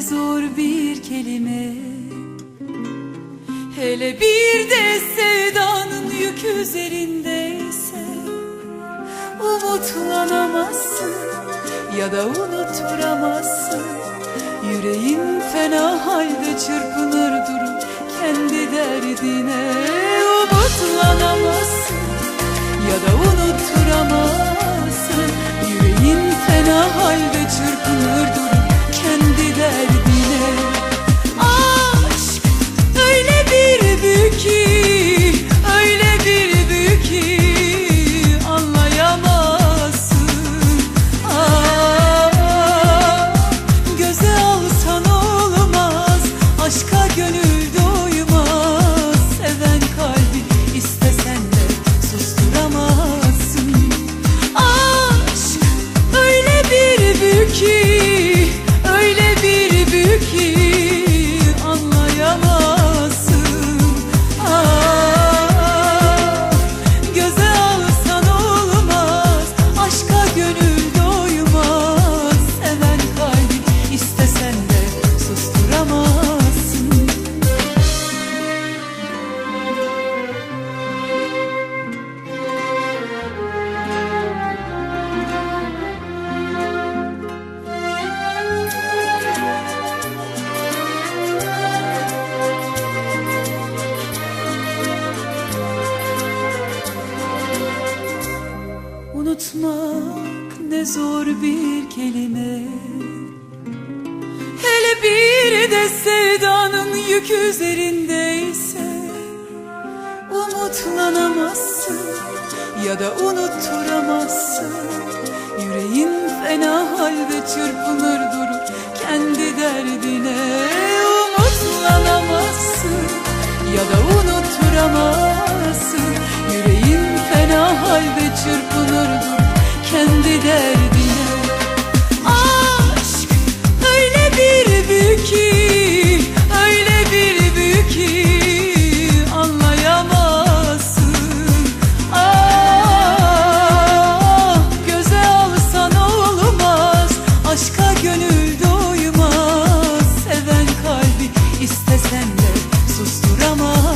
Zor bir kelime. Hele bir de sevdanın yük üzerindeyse Umutlanamazsın ya da unutturamazsın Yüreğin fena halde çırpınır durur kendi derdine. Umutlanamazsın zor bir kelime. Hele bir de sevdanın yük üzerindeyse Umutlanamazsın ya da unutturamazsın. Yüreğin fena halde çırpınır durur kendi derdine. Umutlanamazsın ya da unutturamazsın. Yüreğin fena halde çırpınır derdi derdine. Aşk öyle bir büyük ki Öyle bir büyük ki Anlayamazsın. Ah göze alsan olmaz Aşka gönül doymaz. Seven kalbi istesen de susturamaz.